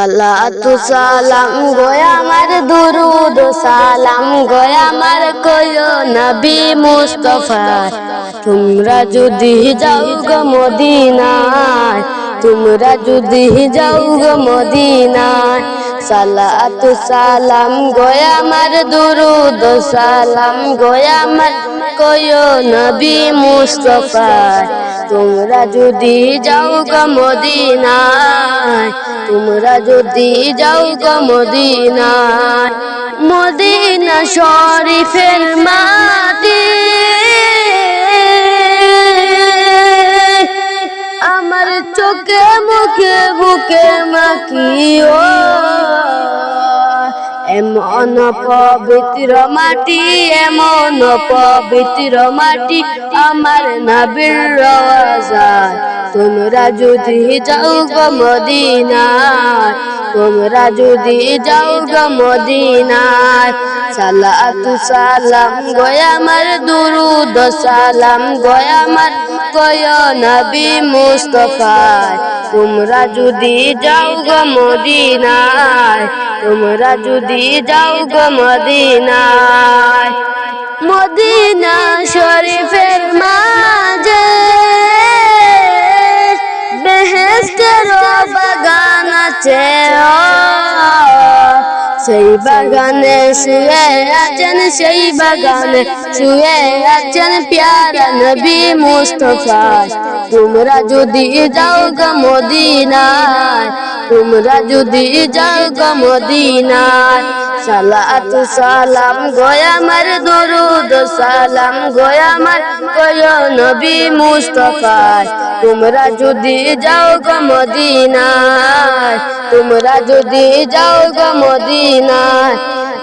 সালাতু সালাম গোয়া আমার দুরুদ, সালাম গোয়া আমার কয়ো নবী মুস্তফা। তোমরা যদি যাও গো মদিনায়, তোমরা যদি যাও গো মদিনায়, সালাতু সালাম গোয়া আমার দুরুদ, সালাম গোয়া আমার কয়ো নবী মুস্তফা। তোমরা যদি যাও গো মদিনায়, তোমরা যদি যাও গো মদিনায়, মদিনা শরীফের মাটি। আমার চোখে মুখে বুকে মাখিও। এমন পবিত্র মাটি, এমন পবিত্র মাটি আমার নাবির রওয়াজায় তোমরা যদি যাও গো মদিনায়, তোমরা যদি যাও গো মদিনায় সালাতু, সালাম গয়া আমার দুরুদ, সালাম গয়া আমার, গয় নবী মুস্তফায় তোমরা যদি যাও গো মদিনায়, তোমরা যদি যাও গো মদিনায়। মদিনা শরীফের মাঝে বেহেস্তের বাগান আছে সেই বাগানে শুয়ে আছেন সেই বাগানে, শুয়ে আছেন প্যারা নবী মুস্তফা। তোমরা যদি যাও গো মদিনায়, তোমরা যদি যাও গো মদিনায়, সালাতু সালাম গোয়ামার দরুদ সালাম গোয়ামার কয় নবী মুস্তফায় তোমরা যদি যাও গো তোমরা যদি যাও গো মদিনায়,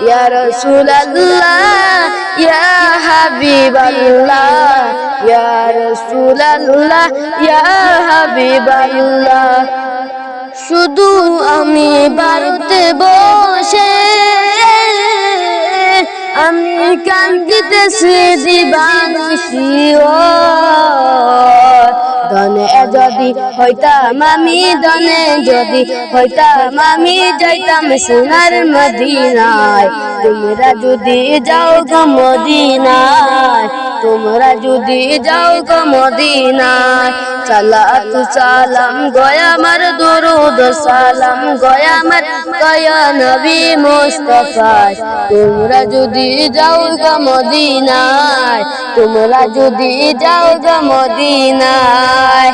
ইয়া রাসূলুল্লাহ, ইয়া হাবিবাল্লাহ, ইয়া রাসূলুল্লাহ, ইয়া শুধু আমি বাড়িতে বসে কান্দিতেছি দিবানিসি ও দনে যদি হইতাম আমি দনে যদি হইতাম আমি, যাইতাম সোনার মদিনায়। তোমরা যদি যাও গো মদিনায় তোমরা যদি যাও গো মদিনায়, সালাতু সালাম গয়া আমার দুরুদ সালাম গয়া আমার গয়া নবী মুস্তফায়। তোমরা যদি যাও গো মদিনায়, তোমরা যদি যাও গো মদিনায়।